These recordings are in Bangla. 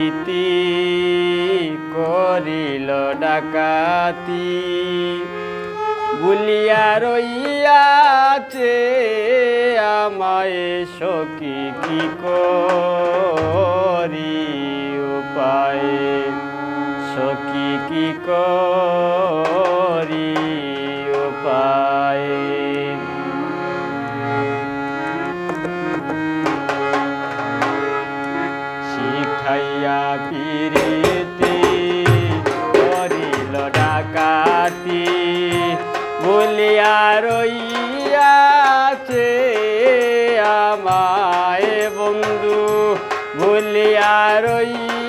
ইতি করিল ডাকাতি বুলিয়া রইয়াছে আমায় সখী কি করি? বলিয়া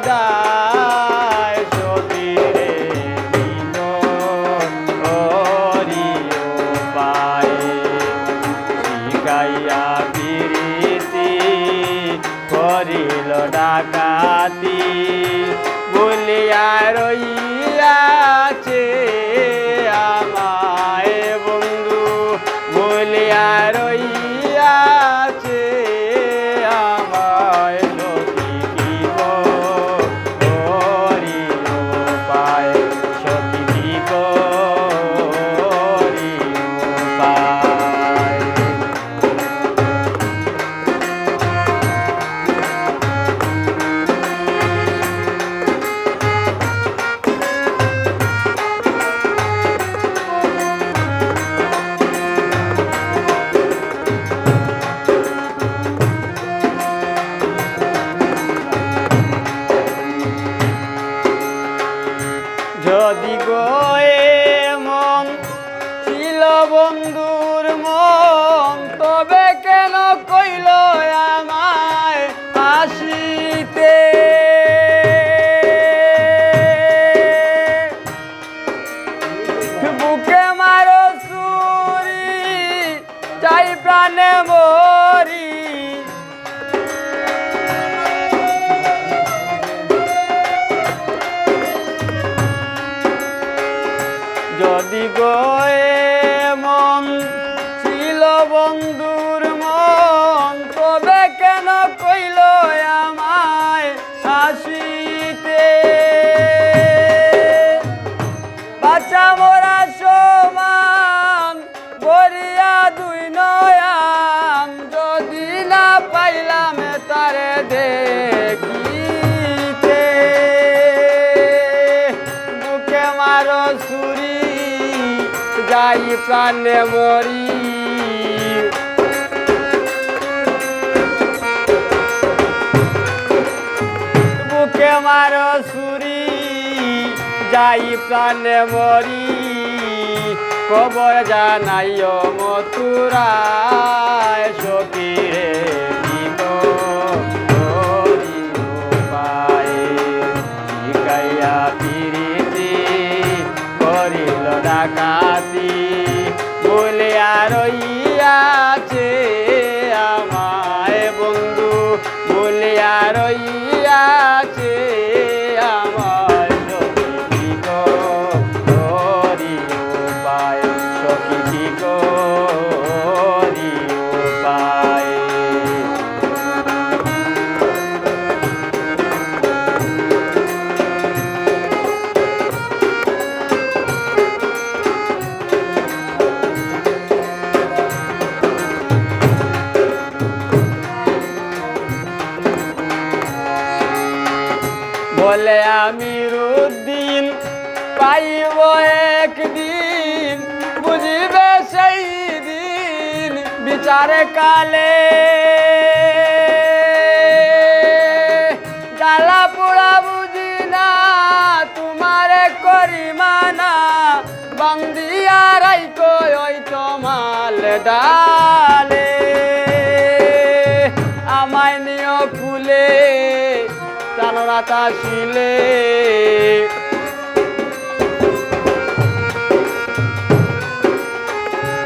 的 যদি গয়ে মন ছিল বন্ধুর মন, তবে কেন কইল আমায় আসিতে? বুকে মারো সুরি চাই প্রাণে মরি। মারো সুরি, যাই প্রাণে মরি। বুকে মারো সুরি, যাই প্রাণে মরি। কবর জানাইও মথুরায় সখীরে Claro, y... বলে আমির পাইব একদিন বুঝিবে সেই দিন বিচারে কালে জ্বালা তোমাল ডালে। শিলে।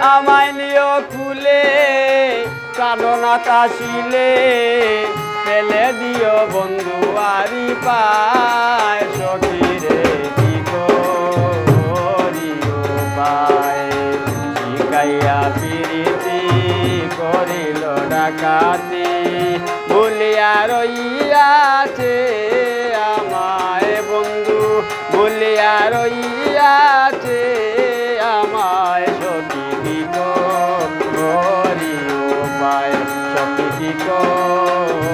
আমায় নিয় ফুলে চাননাতা শিলে। ফেলে দিও বন্ধু আরি পায় সখীরে বলিয়া রইয়াছে আমায় সখী কি করি উপায় সখী কি করি